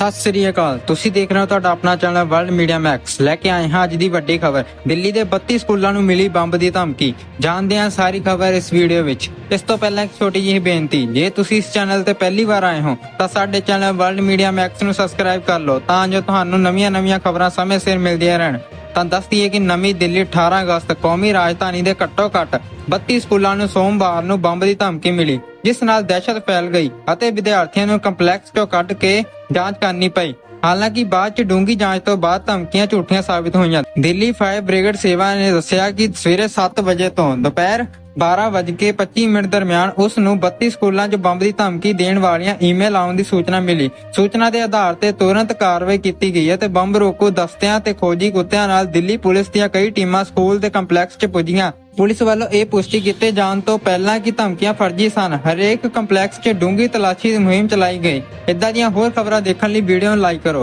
ਸਤਿ ਸ੍ਰੀ ਅਕਾਲ। ਤੁਸੀਂ ਦੇਖ ਰਹੇ ਹੋ ਤੁਹਾਡਾ ਆਪਣਾ ਚੈਨਲ ਵਰਲਡ ਮੀਡੀਆ ਮੈਕਸ। ਲੈ ਕੇ ਆਏ ਹਾਂ ਅੱਜ ਦੀ ਵੱਡੀ ਖਬਰ। ਦਿੱਲੀ ਦੇ 32 ਸਕੂਲਾਂ ਨੂੰ ਮਿਲੀ ਬੰਬ ਦੀ ਧਮਕੀ। ਜਾਣਦੇ ਹਾਂ ਸਾਰੀ ਖਬਰ ਇਸ ਵੀਡੀਓ ਵਿੱਚ। ਇਸ ਤੋਂ ਪਹਿਲਾਂ ਇੱਕ ਛੋਟੀ ਜਿਹੀ ਬੇਨਤੀ। ਜੇ ਤੁਸੀਂ ਇਸ ਚੈਨਲ ਤੇ ਪਹਿਲੀ ਵਾਰ ਆਏ ਹੋ, ਤਾਂ ਸਾਡੇ ਚੈਨਲ ਵਰਲਡ ਮੀਡੀਆ ਮੈਕਸ ਨੂੰ ਸਬਸਕ੍ਰਾਈਬ ਕਰ ਲਓ, ਤਾਂ ਜੋ ਤੁਹਾਨੂੰ ਨਵੀਆਂ-ਨਵੀਆਂ ਖਬਰਾਂ ਸਮੇਂ ਸਿਰ ਮਿਲਦੀਆਂ ਰਹਿਣ। ਤਾਂ ਦੱਸ ਦਈਏ ਕਿ ਨਵੀਂ ਦਿੱਲੀ 18 ਅਗਸਤ ਕੌਮੀ ਰਾਜਧਾਨੀ ਦੇ ਘੱਟੋ-ਘੱਟ 32 ਸਕੂਲਾਂ ਨੂੰ ਸੋਮਵਾਰ ਨੂੰ ਬੰਬ ਦੀ ਧਮਕੀ ਮਿਲੀ, ਜਿਸ ਨਾਲ ਦਹਿਸ਼ਤ ਫੈਲ ਗਈ ਅਤੇ ਵਿਦਿਆਰਥੀਆਂ ਨੂੰ ਕੰਪਲੈਕਸ ਤੋਂ ਕੱਢ ਕੇ ਜਾਂਚ ਕਰਨੀ ਪਈ। ਹਾਲਾਂਕਿ ਬਾਅਦ ਚ ਡੂੰਗੀ ਜਾਂਚ ਤੋਂ ਬਾਅਦ ਧਮਕੀਆਂ ਝੂਠੀਆਂ ਸਾਬਿਤ ਹੋਈਆਂ। ਦਿੱਲੀ ਫਾਇਰ ਬ੍ਰਿਗੇਡ ਸੇਵਾ ਨੇ ਦੱਸਿਆ ਕਿ ਸਵੇਰੇ 7 ਵਜੇ ਤੋਂ ਦੁਪਹਿਰ 12:25 ਮਿੰਟ ਦਰਮਿਆਨ ਉਸ ਨੂੰ 32 ਸਕੂਲਾਂ 'ਚ ਬੰਬ ਦੀ ਧਮਕੀ ਦੇਣ ਵਾਲੀਆਂ ਈਮੇਲ ਆਉਣ ਦੀ ਸੂਚਨਾ ਮਿਲੀ। ਸੂਚਨਾ ਦੇ ਆਧਾਰ ਤੇ ਤੁਰੰਤ ਕਾਰਵਾਈ ਕੀਤੀ ਗਈ ਹੈ ਤੇ ਬੰਬ ਰੋਕੂ, ਦਸਤਿਆਂ ਤੇ ਖੋਜੀ ਕੁੱਤਿਆਂ ਨਾਲ ਦਿੱਲੀ ਪੁਲਿਸ ਦੀਆਂ ਕਈ ਟੀਮਾਂ ਸਕੂਲ ਦੇ ਕੰਪਲੈਕਸ 'ਚ ਪੁੱਜੀਆਂ। ਪੁਲਿਸ ਵੱਲੋਂ ਇਹ ਪੁਸ਼ਟੀ ਕੀਤੇ ਜਾਣ ਤੋਂ ਪਹਿਲਾਂ ਕਿ ਧਮਕੀਆਂ ਫਰਜ਼ੀ ਸਨ। ਹਰੇਕ ਕੰਪਲੈਕਸ 'ਚ ਡੂੰਗੀ ਤਲਾਸ਼ੀ ਮੁਹਿੰਮ ਚਲਾਈ ਗਈ। ਇਦਾਂ ਦੀਆਂ ਹੋਰ ਖਬਰਾਂ ਦੇਖਣ ਲਈ ਵੀਡੀਓ ਨੂੰ ਲਾਈਕ ਕਰੋ।